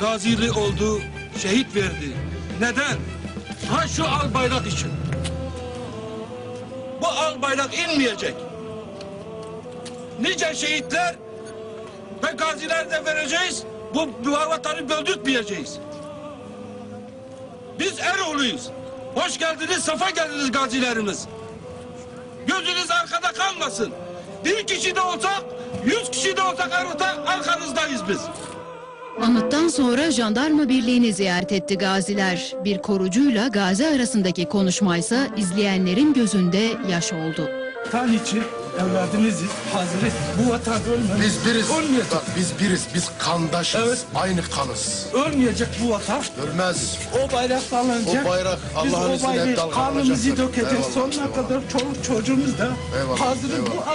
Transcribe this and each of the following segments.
gazili oldu, şehit verdi. Neden? Ha şu al bayrak için. Bu al bayrak inmeyecek. Nice şehitler ve gaziler de vereceğiz. Bu, bu vatanı böldürtmeyeceğiz. Biz Eroğlu'yuz. Hoş geldiniz, safa geldiniz gazilerimiz. Gözünüz arkada kalmasın. Bir kişi de olsak, yüz kişi de olsak arada arkanızdayız biz. Anıttan sonra jandarma birliğini ziyaret etti gaziler. Bir korucuyla gazi arasındaki konuşmaysa izleyenlerin gözünde yaş oldu. Vatan için evladınızı hazırız. Bu vatan ölmez. Biz biriz. Ölmeyecek. Bak biz biriz. Biz kandaşız. Evet. Aynı kanız. Ölmeyecek bu vatan. Ölmez. O bayrak sallanacak. O bayrak Biz Allah'ın o izniyle bayrağı dalgalanacaktır. kanımızı dökeceğiz. Eyvallah, Sonuna eyvallah. kadar çoluk çocuğumuz da Eyvallah, hazırız. Bu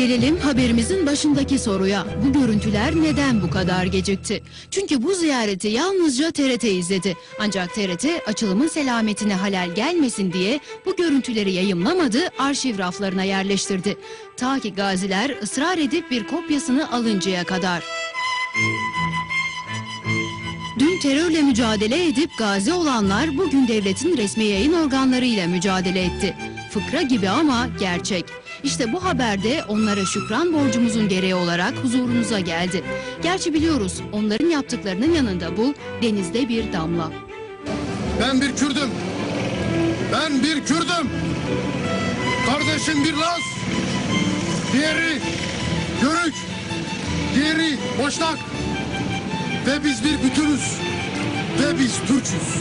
Gelelim haberimizin başındaki soruya. Bu görüntüler neden bu kadar gecikti? Çünkü bu ziyareti yalnızca TRT izledi. Ancak TRT açılımın selametine halel gelmesin diye bu görüntüleri yayımlamadı, arşiv raflarına yerleştirdi. Ta ki gaziler ısrar edip bir kopyasını alıncaya kadar. Dün terörle mücadele edip gazi olanlar bugün devletin resmi yayın organlarıyla mücadele etti. Fıkra gibi ama gerçek. İşte bu haberde onlara şükran borcumuzun gereği olarak huzurunuza geldi. Gerçi biliyoruz onların yaptıklarının yanında bu denizde bir damla. Ben bir Kürdüm. Ben bir Kürdüm. Kardeşim bir Laz. Diğeri Yörük. Diğeri Boşnak. Ve biz bir bütünüz. Ve biz. Türk'üz.